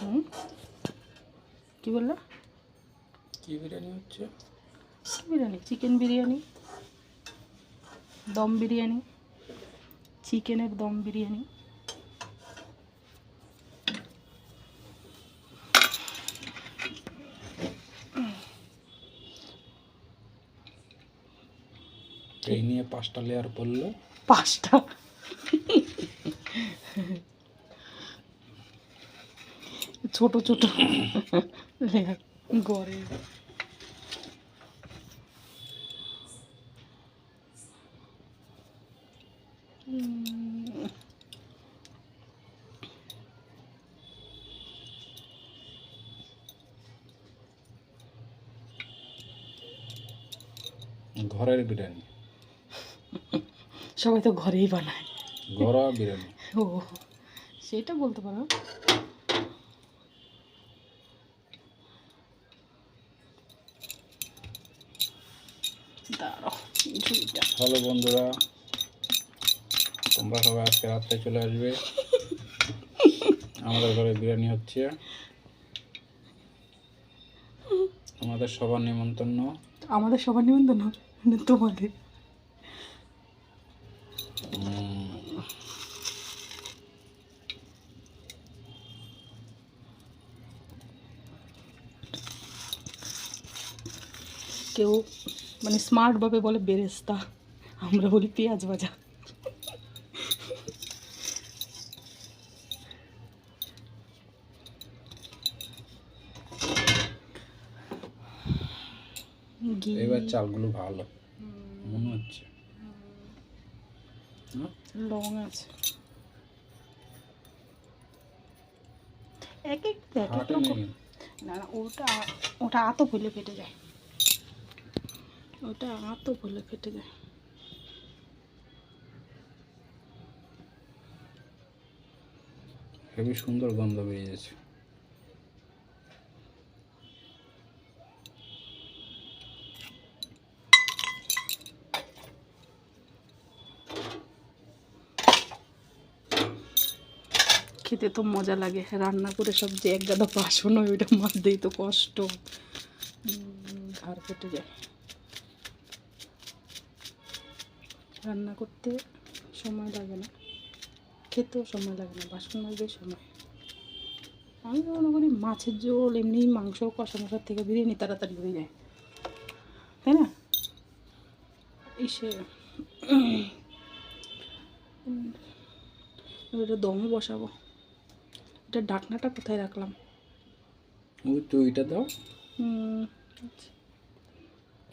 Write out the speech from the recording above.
হুম? কি বলল? কি বিরিয়ানি হচ্ছে? কি বিরিয়ানি চিকেন বিরিয়ানি দম বিরিয়ানি চিকেনের দম বিরিয়ানি। এই নিয়ে পাঁচটা লেয়ার পড়ল। পাঁচটা? ছোট ছোট। গড়ে। ঘরের বিরিয়ানি। সবাই তো ঘরেই বানায়। ঘরোয়া বিরিয়ানি। ও সেটা বলতে পারো। ঝুড়িটা হ্যালো বন্ধুরা তোমরা সবাই আজকে রাত্রে চলে আসবে। আমাদের ঘরে বিরিয়ানি হচ্ছে। আমাদের সবার নিমন্ত্রণ। আমাদের সবার নিমন্ত্রণ তোমাদের? কেউ মানে স্মার্টভাবে বলে বেরেস্তা। আমরা বলি পেঁয়াজ ভাজা। এবার চালগুলো ভালো। মনে হচ্ছে। লং আছে। এক এক এক এক রকম। না না ওটা ওটা আতো ফুলে ফেটে যায়। ওটা আতো ফুলে ফেটে যায় হেবি সুন্দর গন্ধ বেরিয়েছে খেতে তো মজা লাগে রান্না করে সব যে এক গাদা বাসন হয় ওইটা মাজতেই তো কষ্ট। ঘাড় ফেটে যায়। রান্না করতে সময় লাগে না। খেতেও সময় লাগে না বাসন মাজতে সময়। আমি মনে করি মাছের ঝোল এমনি মাংস কষা মশার থেকে বিরিয়ানি তাড়াতাড়ি হয়ে যায়। তাই না? এসে এটা দমে বসাবো। এটা ডাকনাটা কোথায় রাখলাম? ওই তো ওইটা দাও। হুম আচ্ছা।